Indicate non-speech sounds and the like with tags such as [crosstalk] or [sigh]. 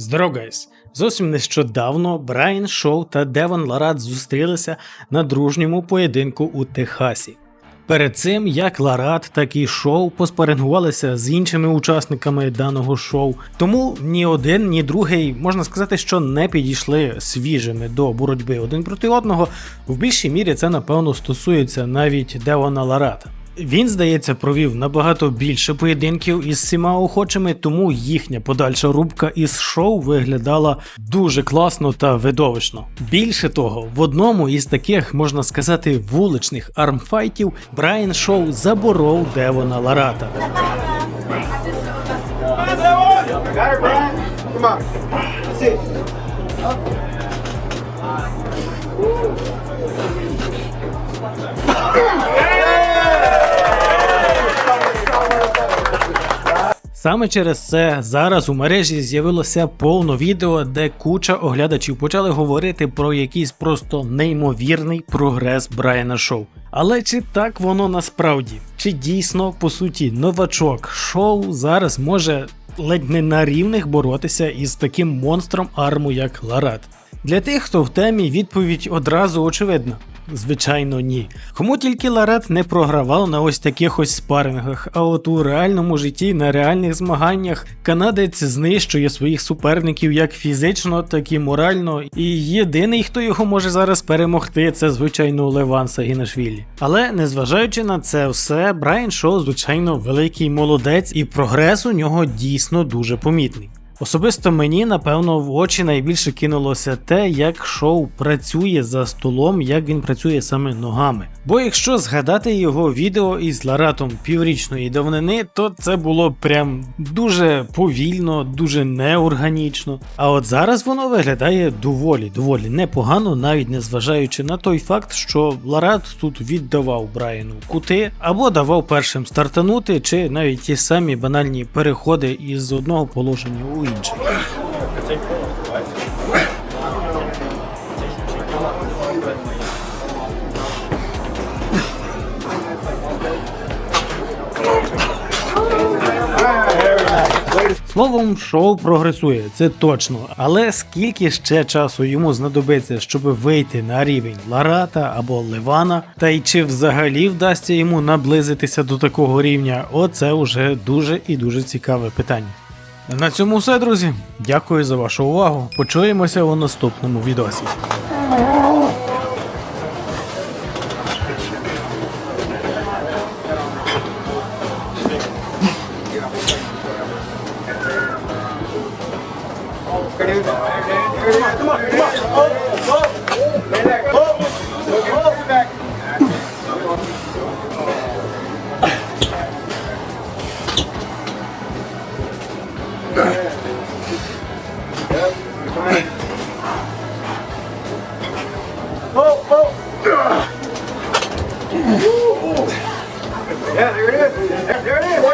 Здорово, гайс! Зовсім нещодавно Брайан Шоу та Девон Ларат зустрілися на дружньому поєдинку у Техасі. Перед цим як Ларат, так і шоу поспарингувалися з іншими учасниками даного шоу, тому ні один, ні другий можна сказати, що не підійшли свіжими до боротьби один проти одного. В більшій мірі це напевно стосується навіть Девона Ларата. Він, здається, провів набагато більше поєдинків із всіма охочими, тому їхня подальша рубка із шоу виглядала дуже класно та видовищно. Більше того, в одному із таких, можна сказати, вуличних армфайтів Брайан Шоу заборов Девона Ларата. Come on. That's it. Саме через це зараз у мережі з'явилося повно відео, де куча оглядачів почали говорити про якийсь просто неймовірний прогрес Брайана Шоу. Але чи так воно насправді? Чи дійсно по суті новачок шоу зараз може ледь не на рівних боротися із таким монстром арму, як Ларат? Для тих, хто в темі, відповідь одразу очевидна. Звичайно, ні. Кому тільки Ларет не програвав на ось таких ось спарингах, а от у реальному житті на реальних змаганнях канадець знищує своїх суперників як фізично, так і морально. І єдиний, хто його може зараз перемогти, це звичайно Леван Сагінашвілі. Але незважаючи на це все, Брайан Шоу, звичайно, великий молодець, і прогрес у нього дійсно дуже помітний. Особисто мені, напевно, в очі найбільше кинулося те, як шоу працює за столом, як він працює саме ногами. Бо якщо згадати його відео із Ларатом піврічної давнини, то це було прям дуже повільно, дуже неорганічно. А от зараз воно виглядає доволі, доволі непогано, навіть не зважаючи на той факт, що Ларат тут віддавав Брайану кути або давав першим стартанути, чи навіть ті самі банальні переходи із одного положення у інше. Словом, шоу прогресує, це точно. Але скільки ще часу йому знадобиться, щоб вийти на рівень Ларата або Ливана, та й чи взагалі вдасться йому наблизитися до такого рівня, оце вже дуже і дуже цікаве питання. На цьому все, друзі. Дякую за вашу увагу. Почуємося у наступному відосі. Come on, come on, come on. Oh, oh. Oh, oh. [clears throat] Yeah, there it is. There it is.